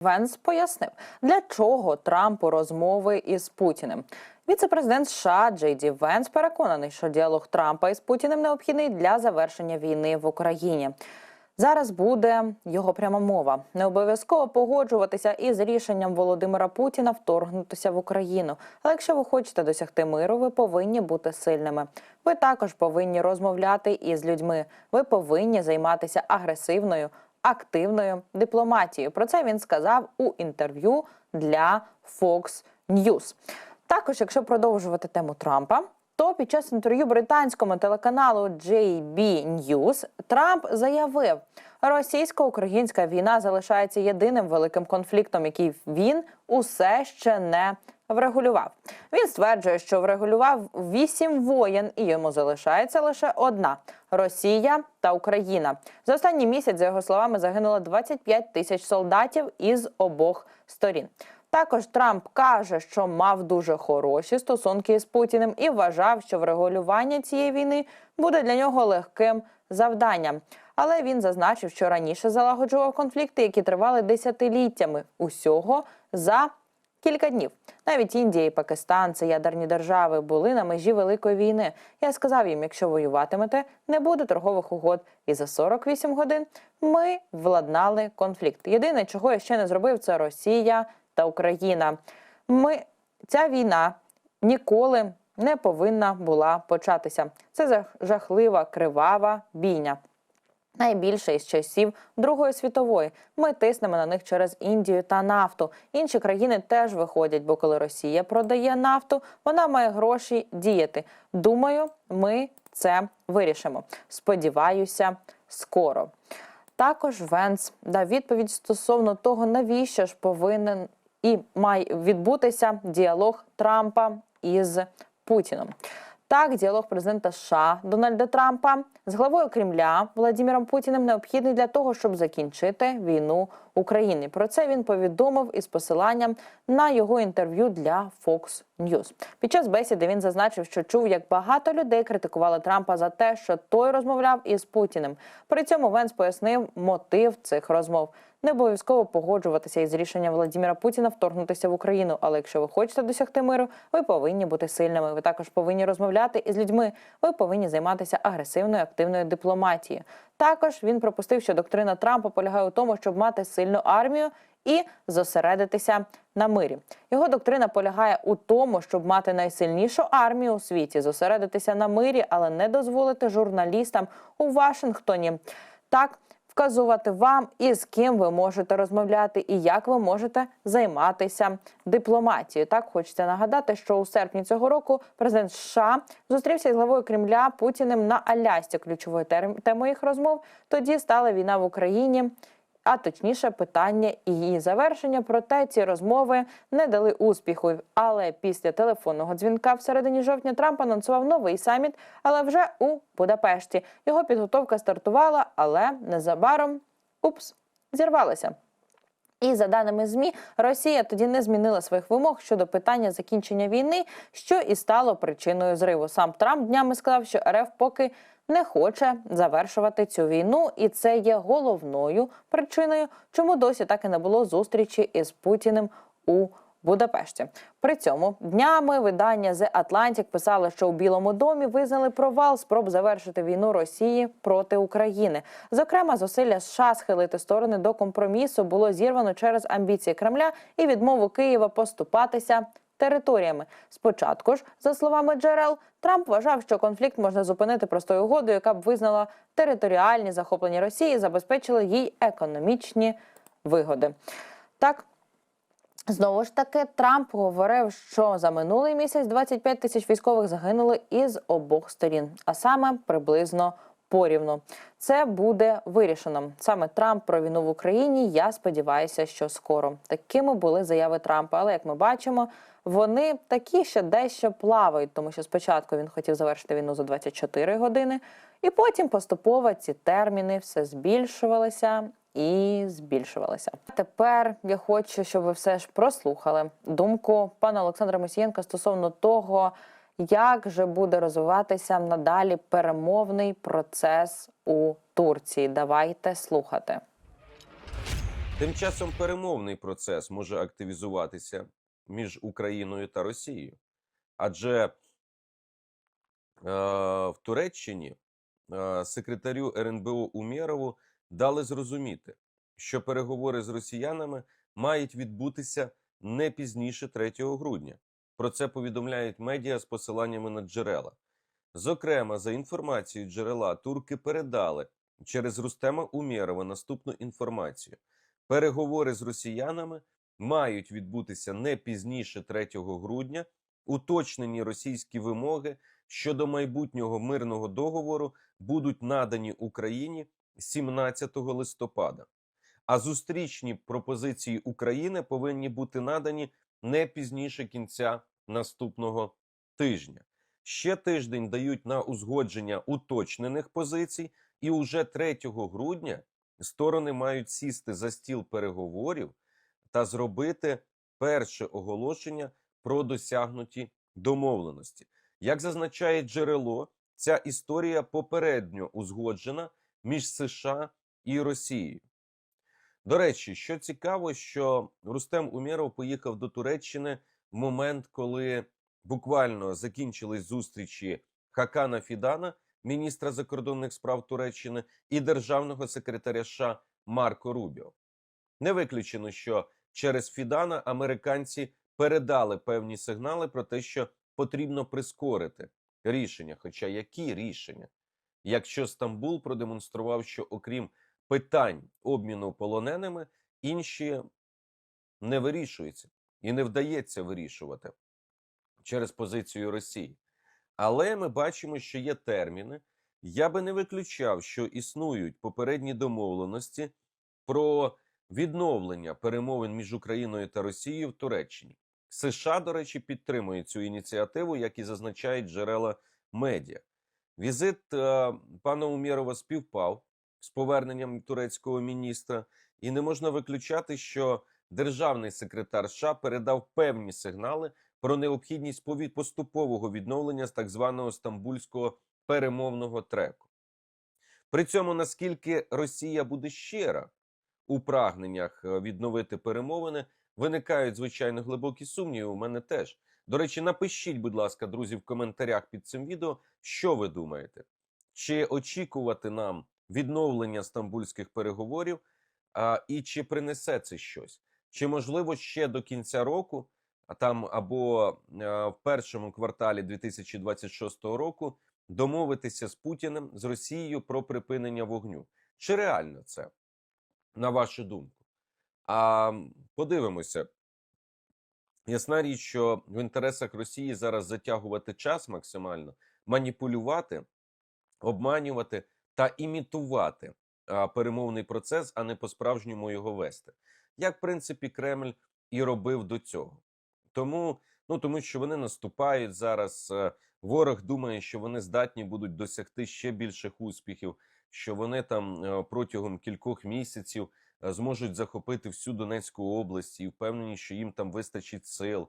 Венс пояснив, для чого Трампу розмови із Путіним. Віце-президент США Джей Венс переконаний, що діалог Трампа із Путіним необхідний для завершення війни в Україні. Зараз буде його пряма мова. Не обов'язково погоджуватися із рішенням Володимира Путіна вторгнутися в Україну. Але якщо ви хочете досягти миру, ви повинні бути сильними. Ви також повинні розмовляти із людьми. Ви повинні займатися агресивною, активною дипломатією. Про це він сказав у інтерв'ю для Fox News. Також, якщо продовжувати тему Трампа, то під час інтерв'ю британському телеканалу JB News Трамп заявив, російсько-українська війна залишається єдиним великим конфліктом, який він усе ще не врегулював. Він стверджує, що врегулював вісім воєн, і йому залишається лише одна Росія та Україна. За останній місяць, за його словами, загинуло 25 тисяч солдатів із обох сторін. Також Трамп каже, що мав дуже хороші стосунки з Путіним і вважав, що врегулювання цієї війни буде для нього легким завданням. Але він зазначив, що раніше залагоджував конфлікти, які тривали десятиліттями усього за кілька днів. Навіть Індія і Пакистан, це ядерні держави, були на межі великої війни. Я сказав їм, якщо воюватимете, не буде торгових угод. І за 48 годин ми владнали конфлікт. Єдине, чого я ще не зробив, це Росія та Україна. Ми ця війна ніколи не повинна була початися. Це жах- жахлива кривава бійня. Найбільше із часів Другої світової. Ми тиснемо на них через Індію та нафту. Інші країни теж виходять, бо коли Росія продає нафту, вона має гроші діяти. Думаю, ми це вирішимо. Сподіваюся, скоро. Також Венс дав відповідь стосовно того, навіщо ж повинен і має відбутися діалог Трампа із Путіном. Так, діалог президента США Дональда Трампа з главою Кремля Владимиром Путіним необхідний для того, щоб закінчити війну України. Про це він повідомив із посиланням на його інтерв'ю для Fox News. Під час бесіди він зазначив, що чув, як багато людей критикували Трампа за те, що той розмовляв із Путіним. При цьому Венс пояснив мотив цих розмов. Не обов'язково погоджуватися із рішенням Владимира Путіна вторгнутися в Україну. Але якщо ви хочете досягти миру, ви повинні бути сильними. Ви також повинні розмовляти із людьми. Ви повинні займатися агресивною активною дипломатією. Також він пропустив, що доктрина Трампа полягає у тому, щоб мати сильну армію і зосередитися на мирі. Його доктрина полягає у тому, щоб мати найсильнішу армію у світі, зосередитися на мирі, але не дозволити журналістам у Вашингтоні так вказувати вам, із ким ви можете розмовляти і як ви можете займатися дипломатією. Так хочеться нагадати, що у серпні цього року президент США зустрівся з главою Кремля Путіним на Алясці. Ключовою темою їх розмов тоді стала війна в Україні. А точніше, питання і її завершення. Проте ці розмови не дали успіху. Але після телефонного дзвінка в середині жовтня Трамп анонсував новий саміт, але вже у Будапешті. Його підготовка стартувала, але незабаром упс зірвалася. І за даними змі, Росія тоді не змінила своїх вимог щодо питання закінчення війни, що і стало причиною зриву. Сам Трамп днями сказав, що РФ поки не хоче завершувати цю війну, і це є головною причиною, чому досі так і не було зустрічі із Путіним у Будапешті. При цьому днями видання The Atlantic писало, що у Білому домі визнали провал спроб завершити війну Росії проти України. Зокрема, зусилля США схилити сторони до компромісу було зірвано через амбіції Кремля і відмову Києва поступатися. Територіями спочатку ж, за словами джерел, Трамп вважав, що конфлікт можна зупинити простою угодою, яка б визнала територіальні захоплення Росії, забезпечила їй економічні вигоди. Так, Знову ж таки, Трамп говорив, що за минулий місяць 25 тисяч військових загинули із обох сторін, а саме приблизно порівну. Це буде вирішено. Саме Трамп про війну в Україні. Я сподіваюся, що скоро такими були заяви Трампа. Але як ми бачимо, вони такі ще дещо плавають, тому що спочатку він хотів завершити війну за 24 години, і потім поступово ці терміни все збільшувалися і збільшувалися. Тепер я хочу, щоб ви все ж прослухали думку пана Олександра Мосієнка стосовно того, як же буде розвиватися надалі перемовний процес у Турції. Давайте слухати. Тим часом перемовний процес може активізуватися між Україною та Росією, адже е, в Туреччині е, секретарю РНБО Умєрову дали зрозуміти, що переговори з росіянами мають відбутися не пізніше 3 грудня. Про це повідомляють медіа з посиланнями на джерела. Зокрема, за інформацією джерела, турки передали через Рустема Умєрова наступну інформацію. Переговори з росіянами мають відбутися не пізніше 3 грудня. Уточнені російські вимоги щодо майбутнього мирного договору будуть надані Україні 17 листопада. А зустрічні пропозиції України повинні бути надані не пізніше кінця наступного тижня. Ще тиждень дають на узгодження уточнених позицій, і уже 3 грудня сторони мають сісти за стіл переговорів та зробити перше оголошення про досягнуті домовленості. Як зазначає джерело, ця історія попередньо узгоджена між США і Росією. До речі, що цікаво, що Рустем Умєров поїхав до Туреччини в момент, коли буквально закінчились зустрічі Хакана Фідана, міністра закордонних справ Туреччини, і державного секретаря США Марко Рубіо. Не виключено, що через Фідана американці передали певні сигнали про те, що потрібно прискорити рішення. Хоча які рішення? Якщо Стамбул продемонстрував, що окрім питань обміну полоненими, інші не вирішуються і не вдається вирішувати через позицію Росії. Але ми бачимо, що є терміни. Я би не виключав, що існують попередні домовленості про відновлення перемовин між Україною та Росією в Туреччині. США, до речі, підтримує цю ініціативу, як і зазначають джерела медіа. Візит е, пана Умєрова співпав з поверненням турецького міністра, і не можна виключати, що державний секретар США передав певні сигнали про необхідність поступового відновлення з так званого стамбульського перемовного треку. При цьому наскільки Росія буде щира у прагненнях е, відновити перемовини, виникають звичайно глибокі сумніви. У мене теж. До речі, напишіть, будь ласка, друзі, в коментарях під цим відео, що ви думаєте, чи очікувати нам відновлення стамбульських переговорів, а, і чи принесе це щось? Чи можливо ще до кінця року, а там або е, в першому кварталі 2026 року домовитися з Путіним з Росією про припинення вогню? Чи реально це, на вашу думку? А подивимося. Ясна річ, що в інтересах Росії зараз затягувати час максимально, маніпулювати, обманювати та імітувати перемовний процес, а не по-справжньому його вести. Як, в принципі, Кремль і робив до цього. Тому, ну тому що вони наступають зараз. е, Ворог думає, що вони здатні будуть досягти ще більших успіхів, що вони там е, протягом кількох місяців зможуть захопити всю Донецьку область і впевнені, що їм там вистачить сил.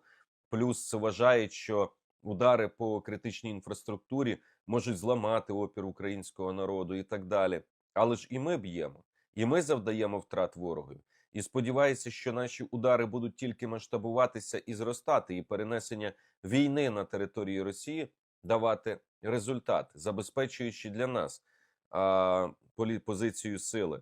Плюс вважають, що удари по критичній інфраструктурі можуть зламати опір українського народу і так далі. Але ж і ми б'ємо, і ми завдаємо втрат ворогові. І сподіваюся, що наші удари будуть тільки масштабуватися і зростати, і перенесення війни на території Росії давати результат, забезпечуючи для нас а, позицію сили